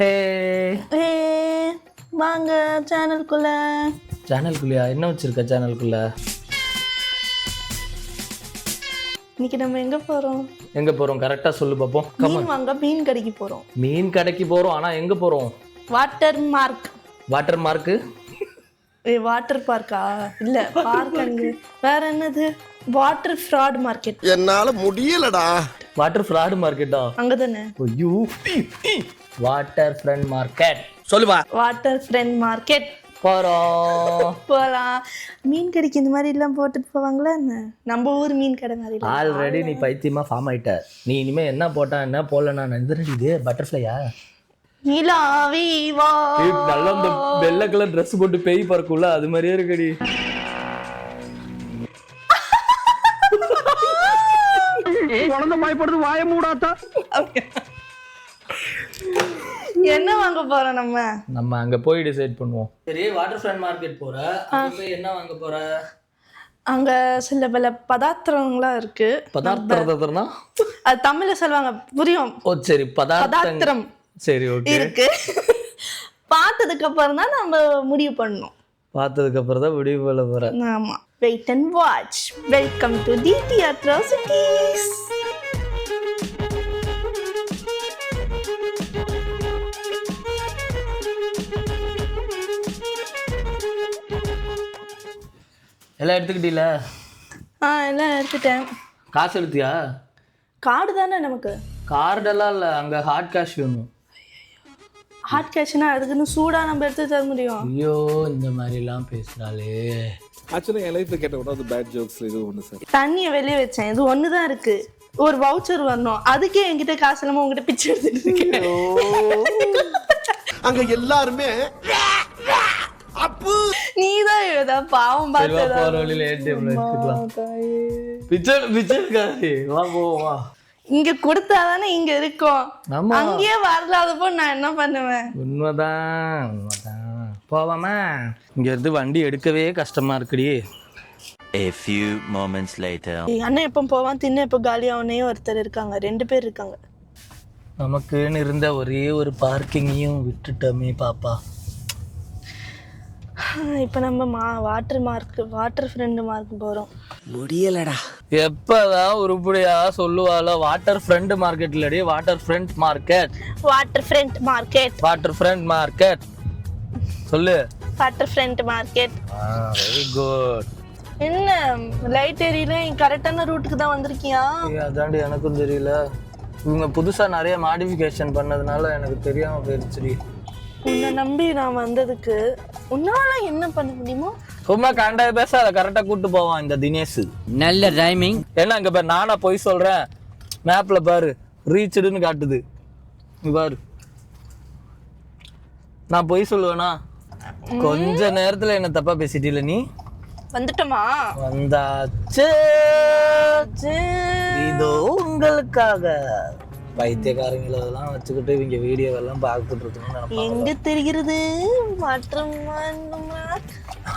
ஹே. ஏ வாங்க சேனலுக்குள்ள சேனலுக்குள்ளயா என்ன வச்சிருக்க சேனலுக்குள்ள இன்னைக்கு நம்ம எங்க போறோம்? எங்க போறோம்? கரெக்டா சொல்லு பாப்போம். மீன் வாங்க மீன் கடைக்கு போறோம். மீன் கடைக்கு போறோம். ஆனா எங்க போறோம்? வாட்டர் மார்க் வாட்டர் மார்க்கு ஏ வாட்டர் பார்க்கா இல்ல பார்க் அங்க. வேற என்னது? வாட்டர் ஃப்ராட் மார்க்கெட் என்னால முடியலடா. வாட்டர் ஃப்ராடு மார்க்கெட்டா அங்கதானே ஐயோ வாட்டர் ஃப்ரண்ட் மார்க்கெட் சொல்லுவா வாட்டர் ஃப்ரெண்ட் மார்க்கெட் போறோம். போலாம். மீன் கடைக்கு இந்த மாதிரி எல்லாம் போட்டுட்டு போவாங்களா என்ன? நம்ம ஊர் மீன் கடை மாதிரி. ஆல்ரெடி நீ பைத்தியமா ஃபார்ம் ஆயிட்ட. நீ இனிமே என்ன போட்டா என்ன போடல நான் எந்த இது பட்டர்ஃப்ளையா நிலாவி வா. நல்லா இந்த வெள்ளை கலர் ட்ரெஸ் போட்டு பேய் பறக்கும்ல அது மாதிரியே இருக்குடி. என்ன வாங்க போறோம் நம்ம? நம்ம அங்க போய் டிசைட் பண்ணுவோம். சரி வாட்டர் ஃப்ரண்ட் மார்க்கெட் போற அங்க போய் என்ன வாங்க போற? அங்க சில பல பதார்த்தங்கள்லாம் இருக்கு. பதார்த்தம்னா அது தமிழ்ல சொல்லுவாங்க புரியும். ஓ சரி பதார்த்தம் சரி ஓகே. இருக்கு. பார்த்ததுக்கு அப்புறம் தான் நம்ம முடிவு பண்ணணும். பார்த்ததுக்கு அப்புறம் தான் முடிவு பண்ண போறேன். ஆமா. Wait and watch welcome to DD atrocities எல்லாம் எடுத்துக்கிட்டீல? ஆ எல்லாம் எடுத்துட்டேன். காசு எடுத்தியா? கார்டு தானே நமக்கு? கார்டெல்லாம் இல்லை அங்கே ஹார்ட் கேஷ் வேணும். ஹாட் கேஷ்னா அதுக்குன்னு சூடா நம்ம எடுத்து தர முடியும். ஐயோ இந்த மாதிரிலாம் பேசுகிறாளே ஆக்சுவலாக என் லைஃப்பில் கேட்ட ஆஃப் பேட் ஜோக்ஸ் இது ஒன்று சார். தண்ணியை வெளியே வச்சேன். இது ஒன்று தான் இருக்கு. ஒரு வவுச்சர் வரணும். அதுக்கே என்கிட்ட காசு இல்லாம உங்ககிட்ட பிச்சை எடுத்துட்டு இருக்கேன். அங்க எல்லாருமே அப்பு நீ ஏதா பாவம் சரி வா பார்த்ததா போகிற வழியில் ஏடிஎம்ல எடுத்துக்கலாம் பிச்சை பிச்சை இருக்காது. வா இங்க கொடுத்தாதானே இங்க இருக்கும். அங்கேயே வரலாதப்போ நான் என்ன பண்ணுவேன்? உண்மைதான் உண்மைதான். போவாமா? இங்க இருந்து வண்டி எடுக்கவே கஷ்டமா இருக்குடி. A few moments later. அண்ணன் எப்போ போவான் தின்னு எப்போ காலியாகனே ஒருத்தர் இருக்காங்க ரெண்டு பேர் இருக்காங்க. நமக்குன்னு இருந்த ஒரே ஒரு பார்க்கிங்கையும் விட்டுட்டோமே பாப்பா. இப்போ நம்ம மா water mark water friend mark போகிறோம் முடியலடா. எப்பதான் உருப்படியா சொல்லுவாளோ வாட்டர் ஃப்ரண்ட் மார்க்கெட் இல்லடி water front market water friend market water front market சொல்லு. Water friend market very good என்ன லைட் ஏரியில கரெக்டான ரூட்டுக்கு தான் வந்திருக்கியா? அதாண்டி எனக்கும் தெரியல. இவங்க புதுசா நிறைய மாடிஃபிகேஷன் பண்ணதுனால எனக்கு தெரியாம போயிருச்சுடி உன்னை நம்பி நான் வந்ததுக்கு உன்னால என்ன பண்ண முடியுமோ? சும்மா கண்டாய பேச அதை கரெக்டா கூட்டு போவான் இந்த தினேஷ். நல்ல ரைமிங் என்ன இங்க பாரு நானா போய் சொல்றேன். மேப்ல பாரு ரீச்சுடுன்னு காட்டுது. இங்க பாரு. நான் பொய் சொல்லுவேனா? கொஞ்ச நேரத்துல என்ன தப்பா பேசிட்டீல நீ? வந்துட்டோமா? வந்தாச்சு. இதோ உங்களுக்காக. பைத்தியக்காரங்களை அதெல்லாம் வச்சுக்கிட்டு இவங்க வீடியோ எல்லாம் பார்த்துட்டு இருக்கணும்னு எங்க தெரிகிறது? மாற்றம்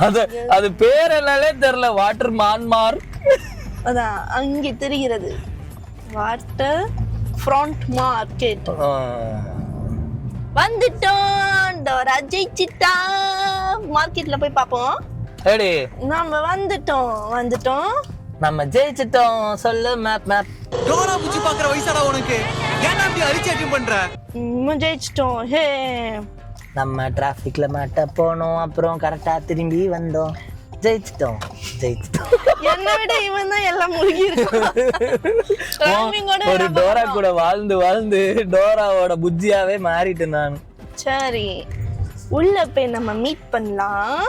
அது அது பேர் என்னாலே தெரியல. வாட்டர் மான்மார் அதான் அங்கே தெரிகிறது. வாட்டர் ஃப்ரண்ட் மார்க்கெட் வந்துட்டோம். டோரா ஜெயிச்சிட்டா மார்க்கெட்ல போய் பார்ப்போம். நாம வந்துட்டோம். வந்துட்டோம். நம்ம ஜெயிச்சிட்டோம். சொல்லு மேப் மேப் டோரா புச்சி பாக்குற வயசாடா உனக்கு. ஏன்டா அப்படி அரிச்சாட்டியம் பண்ற? நம்ம ஜெயிச்சிட்டோம். ஹே. நம்ம டிராஃபிக்ல மாட்ட போனோம். அப்புறம் கரெக்டா திரும்பி வந்தோம். ஜெயிச்சிட்டோம். ஜெயிச்சிட்டோம். என்னை விட இவன் தான் எல்லாம் முழுகி இருக்கான் ஒரு டோரா கூட வாழ்ந்து வாழ்ந்து டோராவோட புத்தியாவே மாறிட்டேன் நான். சரி. உள்ள போய் நம்ம மீட் பண்ணலாம்.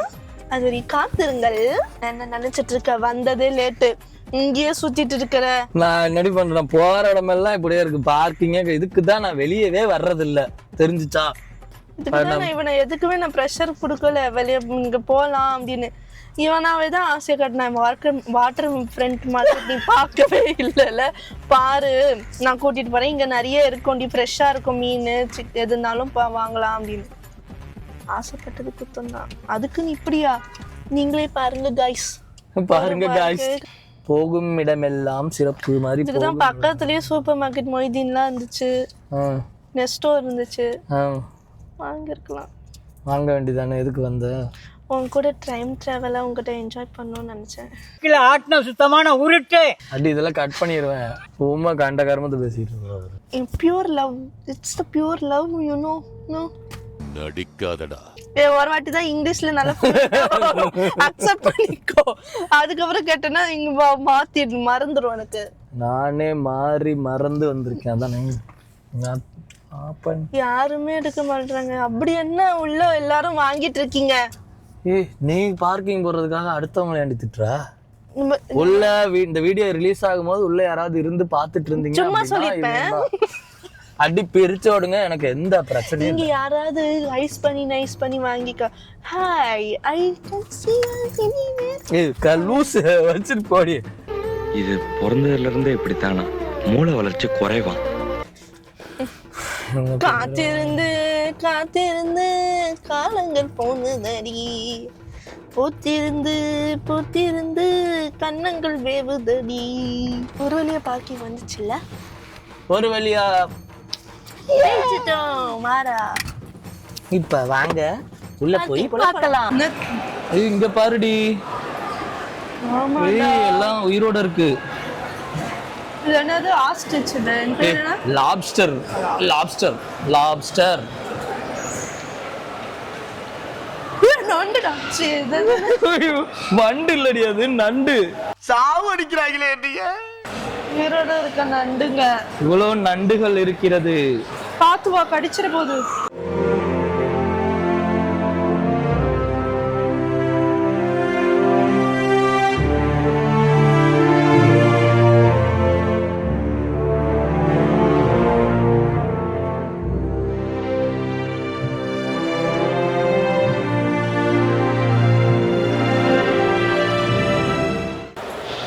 அது காத்திருங்கள். என்ன நினைச்சிட்டு இருக்க? வந்ததே லேட்டு இங்கேயே சுத்திட்டு இருக்கிற. நான் என்னடி பண்றேன் போற இடமெல்லாம் இப்படியே இருக்கு. பார்க்கிங்கே இதுக்கு தான் நான் வெளியவே வர்றதில்ல. தெரிஞ்சுச்சா? இதுக்குதான் நான் இவனை எதுக்குமே நான் ப்ரெஷர் கொடுக்கல. வெளியே இங்க போலாம் அப்படின்னு. இவனாவே தான் ஆசை கட்டினேன். வாட்டர் வாட்டர் ஃப்ரண்ட் மார்க்கெட் நீ பார்க்கவே இல்லைல்ல. பாரு நான் கூட்டிட்டு போறேன். இங்க நிறைய இருக்கும் டி ஃப்ரெஷ்ஷா இருக்கும் மீன் எது இருந்தாலும் பா- வாங்கலாம் அப்படின்னு. ஆசைப்பட்டது குத்தம் தான் அதுக்குன்னு இப்படியா? நீங்களே பாருங்க கைஸ் பாருங்க காய்ஸ் போகும் இடமெல்லாம் சிறப்பு மாதிரி இதுக்கு தான் பக்கத்துலயே சூப்பர் மார்க்கெட் மொய்தீன்லாம் இருந்துச்சு. நெஸ்டோ இருந்துச்சு. ஆ. வாங்கியிருக்கலாம் வாங்க வேண்டியதானே எதுக்கு வந்த? உன் கூட டைம் ட்ராவலாக உங்ககிட்ட என்ஜாய் பண்ணணும்னு நினச்சேன். கீழே ஆட்டின சுத்தமான உருட்டு. அடி இதெல்லாம் கட் பண்ணிடுவேன் சும்மா கண்ட கர்மத்தை பேசிட்டு இருக்காரு pure love it's the pure love you know no நடிக்காதடா. ஏ ஒரு வாட்டி தான் இங்கிலீஷ்ல நல்லா அக்செப்ட் பண்ணிக்கோ. அதுக்கப்புறம் கேட்டேன்னா இங்க மாத்திடு மறந்துடும் எனக்கு. நானே மாறி மறந்து வந்திருக்கேன். அதானே யாருமே எடுக்க மாட்டாங்க அப்படி என்ன உள்ள எல்லாரும் வாங்கிட்டு இருக்கீங்க? ஏய் நீ பார்க்கிங் போடுறதுக்காக அடுத்தவங்களை ஏண்டி திட்டுறா? உள்ள இந்த வீடியோ ரிலீஸ் ஆகும்போது உள்ள யாராவது இருந்து பார்த்துட்டு இருந்தீங்க சும்மா சொல்லிருப்பேன். அடி பிரிச்சு விடுங்க எனக்கு எந்த பிரச்சனையும் நீங்க யாராவது ஐஸ் பண்ணி நைஸ் பண்ணி வாங்கிக்க. Hi I can see you anywhere. ஏய் கலூஸ் வச்சுட்டு போடி. இது பிறந்ததுல இருந்தே இப்படித்தானா? மூளை வளர்ச்சி குறைவான் காத்திருந்து காத்திருந்து காலங்கள் போனதடி பூத்திருந்து பூத்திருந்து கண்ணங்கள் வேவுதடி. ஒரு வழியா பாக்கி வந்துச்சுல்ல? ஒரு வழியா ஜெயிச்சிட்டோம் மாறா. இப்ப வாங்க. உள்ள போய் பார்க்கலாம். ஏய் இங்க பாருடி. ஏய் எல்லாம் உயிரோட இருக்கு. இது என்னது? ஆஸ்ட்ரிச் இது. என் பேர் என்ன லாப்ஸ்டர் லாப்ஸ்டர் லாப்ஸ்டர். வண்டு இல்லடி அது நண்டு. சாவு அடிக்கிறாங்களே நீங்க உயிரோட இருக்க நண்டுங்க. இவ்வளவு நண்டுகள் இருக்கிறது. பார்த்து வா கடிச்சிட போகுது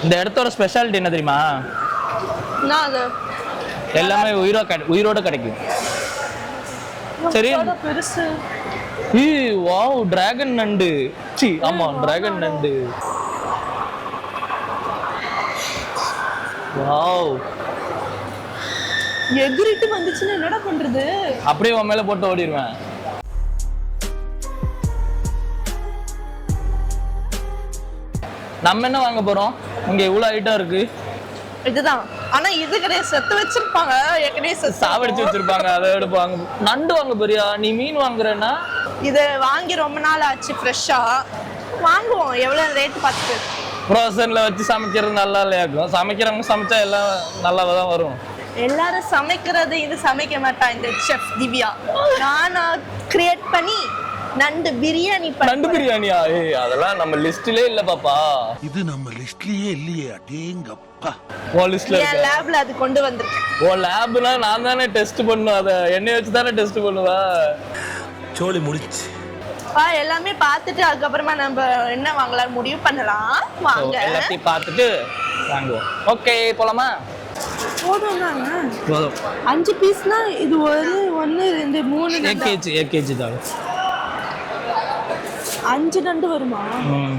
இந்த இடத்தோட ஸ்பெஷாலிட்டி என்ன தெரியுமா? அது எல்லாமே உயிரோ உயிரோட கிடைக்கும். சரி. பெருசு. வாவ் டிராகன் நண்டு. சி ஆமா டிராகன் நண்டு. வாவ். எகிரிட்டு வந்துச்சுன்னா என்னடா பண்றது? அப்படியே உன் மேல போட்டு ஓடிடுவேன் நம்ம என்ன வாங்க போறோம்? இங்க இவ்வளவு ஐட்டம் இருக்கு. இதுதான். ஆனா இது கிடையாது. செத்து வச்சிருப்பாங்க. ஏற்கனவே சாவடிச்சு வச்சிருப்பாங்க. அதை எடுப்பு வாங்க நண்டு வாங்க போறியா நீ மீன் வாங்குறேன்னா? இதை வாங்கி ரொம்ப நாள் ஆச்சு ஃப்ரெஷ்ஷா வாங்குவோம். எவ்வளவு ரேட் பார்த்துட்டு. ப்ரோசன்ல வச்சு சமைக்கிறது நல்லா இல்லையாக்கும் சமைக்கிறவங்க சமைச்சா எல்லாம் நல்லா தான் வரும்? எல்லாரும் சமைக்கிறது இது சமைக்க மாட்டான் இந்த செஃப் திவ்யா. நானா கிரியேட் பண்ணி நண்டு பிரியாணி நண்டு பிரியாணியா? ஏய் அதெல்லாம் நம்ம லிஸ்ட்லயே இல்ல பாப்பா. இது நம்ம லிஸ்ட்லயே இல்லையே அடேங்கப்பா. உன் லிஸ்ட்ல இருக்கு? லேப்ல அது கொண்டு வந்திருக்கேன் உன் லேப்னா நான் தானே டெஸ்ட் பண்ணுவேன் அதை என்னைய வச்சு தானே டெஸ்ட் பண்ணுவா? சோலி முடிச்சு. எல்லாமே பார்த்துட்டு அதுக்கப்புறமா நம்ம என்ன வாங்கலாம் முடிவு பண்ணலாம். வாங்க. எல்லாத்தையும் பார்த்துட்டு வாங்குவோம். ஓகே போலாமா? போதும் தாங்க போதும். அஞ்சு பீஸ்னா இது ஒரு ஒன்று ரெண்டு மூணு. ஏகேஜி ஏகேஜி தான். அஞ்சு நண்டு வருமா? ம்.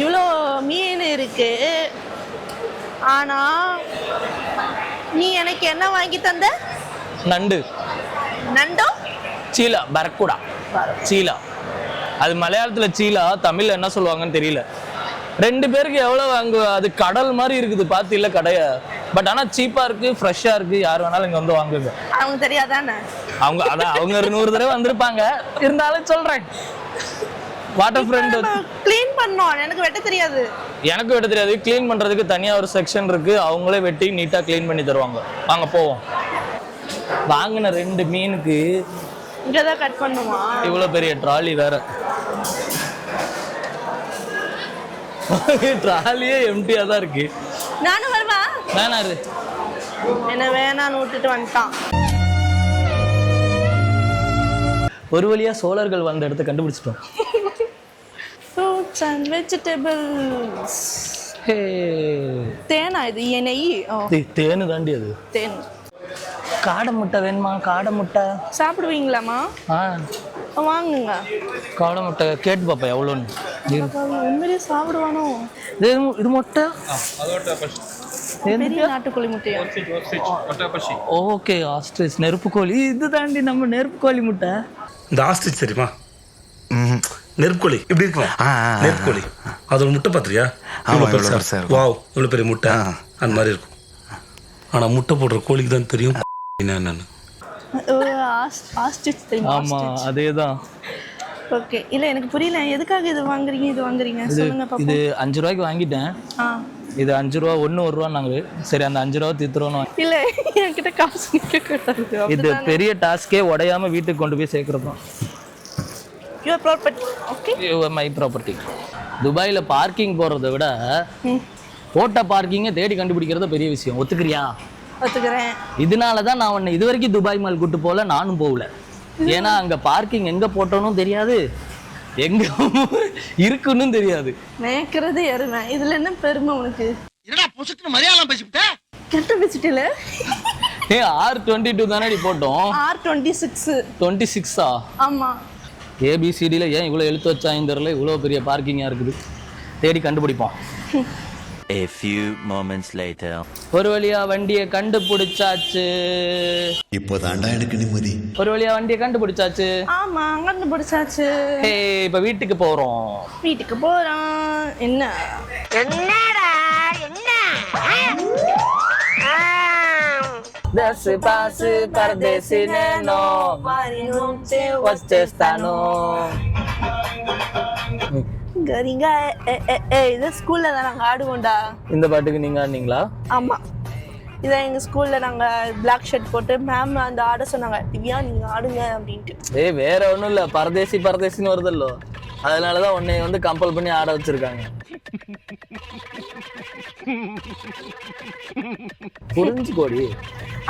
இவ்வளோ மீன் இருக்கு. ஆனா நீ எனக்கு என்ன வாங்கி தந்த? நண்டு. நண்டோ? சீலா பரக்குடா. சீலா. அது மலையாளத்துல சீலா தமிழ்ல என்ன சொல்லுவாங்கன்னு தெரியல. ரெண்டு பேருக்கு எவ்வளவு வாங்கு அது கடல் மாதிரி இருக்குது பார்த்து இல்ல கடைய. பட் ஆனா சீப்பா இருக்கு ஃப்ரெஷ்ஷா இருக்கு. யார் வேணாலும் இங்க வந்து வாங்குங்க. அவங்க தெரியாதானே? அவங்க அதான் அவங்க ஒரு நூறு தடவை வந்திருப்பாங்க. இருந்தாலும் சொல்றேன். வாட்டர் ஃப்ரெண்ட் க்ளீன் பண்ணோம். எனக்கு வெட்ட தெரியாது. எனக்கு வெட்ட தெரியாது. க்ளீன் பண்றதுக்கு தனியா ஒரு செக்ஷன் இருக்கு. அவங்களே வெட்டி நீட்டா க்ளீன் பண்ணி தருவாங்க. வாங்க போவோம். வாங்கின ரெண்டு மீனுக்கு இங்கே தான் கட் பண்ணுமா? இவ்வளவு பெரிய ட்ராலி வேற. ட்ராலியே எம்டியா தான் இருக்கு. நானும் வருவா? வேணாரு என்ன வேணான்னு விட்டுட்டு வந்துட்டான். ஒரு வழியா சோழர்கள் வந்த இடத்த கண்டுபிடிச்சிட்டோம். Fruits and vegetables hey. தேனா இது? நெய்? ஓ. டேய், தேனு தாண்டி அது. தேன். காடை முட்டை வேணுமா? காடை முட்டை. சாப்பிடுவீங்களாம்மா? ஆ. வாங்குங்க. காடை முட்டை கேட்டு பாப்பா எவ்வளோன்னு. இரு. உண்மையிலேயே சாப்பிடுவானோ? இது இது முட்டை? பெரிய நாட்டுக்கோழி முட்டையா? ஓகே ஆஸ்ட்ரிச் நெருப்பு கோழி. இது தாண்டி நம்ம நெருப்பு கோழி முட்டை. இந்த ஆஸ்ட்ரிச் தெரியுமா? நெருப்புக்கோழி இப்படி இருக்கும்? நெருப்புக்கோழி அதோட முட்டை இவ்வளவு பெருசா? வாவ் இவ்வளவு பெரிய முட்டை. அந்த மாதிரி இருக்கும். ஆனா முட்டை போடுற கோழிக்கு தான் தெரியும். என்னன்னு ஆஸ்டிச் ஆமா அதே தான் ஓகே இல்ல எனக்கு புரியல. எதுக்காக இது வாங்குறீங்க இது வாங்குறீங்க? சொல்லுங்க பாப்போம். இது அஞ்சு ரூபாய்க்கு வாங்கிட்டேன். இது அஞ்சு ரூபா ஒன்று ஒரு ரூபா நாங்கள். சரி அந்த அஞ்சு ரூபா தித்துறோன்னு இல்ல என்கிட்ட காசு நிக்க கூடாது இது பெரிய டாஸ்கே உடையாம வீட்டுக்கு கொண்டு போய் சேர்க்குறப்போ. Your property okay my property துபாயில் பார்க்கிங் போகிறத விட போட்ட பார்க்கிங்கை தேடி கண்டுபிடிக்கிறது பெரிய விஷயம். ஒத்துக்கிறியா? ஒத்துக்கிறேன். இதனால தான் நான் உன்னை இது வரைக்கும் துபாய் மால் கூட்டு போகல நானும் போகல. ஏன்னா அங்கே பார்க்கிங் எங்கே போட்டோனும் தெரியாது. எங்கே இருக்குன்னு தெரியாது. மேய்க்கிறது எருமை. இதுல என்ன பெருமை உனக்கு? என்னடா பொசுக்குன்னு மலையாளம் பேசிவிட்ட? கெட்ட பேசிட்டில? ஏ ஆர் டுவெண்ட்டி டூ தானடி போட்டோம். ஆர் டுவெண்ட்டி சிக்ஸ் டுவெண்ட்டி சிக்ஸா ஆமா ஏபிசிடியில் ஏன் இவ்வளோ எழுத்து வச்சாங்க தெரியல இவ்வளோ பெரிய பார்க்கிங்காக இருக்குது? தேடி கண்டுபிடிப்போம் A few moments later. ஒரு வழியா வண்டியை கண்டுபிடிச்சாச்சு. இப்போதான்டா எனக்கு நிம்மதி. ஒரு வழியா வண்டியை கண்டுபிடிச்சாச்சு. ஆமா கண்டுபிடிச்சாச்சு. ஹே இப்ப வீட்டுக்கு போறோம். வீட்டுக்கு போறோம். என்ன? என்னடா? என்ன? Desse passe para desse neno. ஏ இது ஸ்கூல்ல தான் நாங்க ஆடுவோம்டா. இந்த பாட்டுக்கு நீங்க ஆடினீங்களா? ஆமா. இதை எங்க ஸ்கூல்ல நாங்க பிளாக் ஷர்ட் போட்டு மேம் அந்த ஆட சொன்னாங்க திவ்யா நீங்க ஆடுங்க அப்படின்ட்டு. ஏய் வேற ஒண்ணும் இல்ல பரதேசி பரதேசின்னு வருதல்லோ அதனாலதான் உன்னை வந்து கம்பல் பண்ணி ஆட வச்சிருக்காங்க. புரிஞ்சுக்கோடி.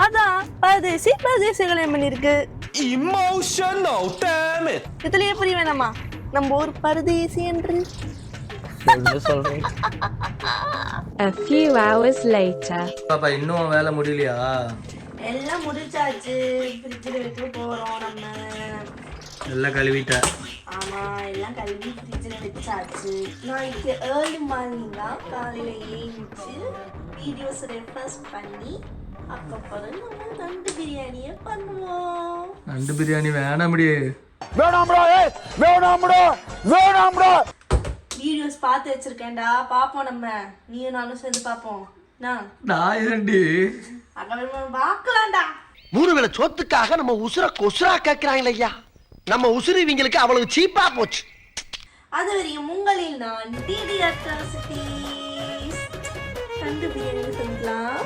அதான் பரதேசி பரதேசி கல்யாணம் பண்ணிருக்கு இமோஷனல் டேம் இதுலயே புரிய வேணாமா? நம்ம ஊர் பரதேசி என்று. சொல்றேன் A few hours later. பாப்பா இன்னும் வேலை முடியலையா? எல்லாம் முடிச்சாச்சு. ஃப்ரிட்ஜில் வைக்க போறோம் நம்ம. எல்லாம் கழுவிட்டேன் ஆமா எல்லாம் கழுவி ஃப்ரிட்ஜில் வச்சாச்சு. நாளைக்கு ஏர்லி மார்னிங் தான் காலையில ஏஞ்சி வீடியோஸ் ரெஃபரன்ஸ் பண்ணி அதுக்கப்புறம் நம்ம நண்டு பிரியாணியை பண்ணுவோம். நண்டு பிரியாணி வேணாம் முடியே வீடியோஸ் பார்த்து வச்சிருக்கேன்டா பாப்போம் நம்ம. நீயும் நானும் சேர்ந்து பார்ப்போம். நான் ஏண்டி அங்கே பார்க்கலாம்டா. மூணு வேளை சொத்துக்காக நம்ம உசுர கொசுரா கேக்குறாங்களே ஐயா. நம்ம உசுறு இவங்களுக்கு அவ்வளவு சீப்பா போச்சு. அது வரையும் உங்களில் நான் டிடி அட்ராசிட்டிஸ் கண்டு பிரியாணி சந்திக்கலாம்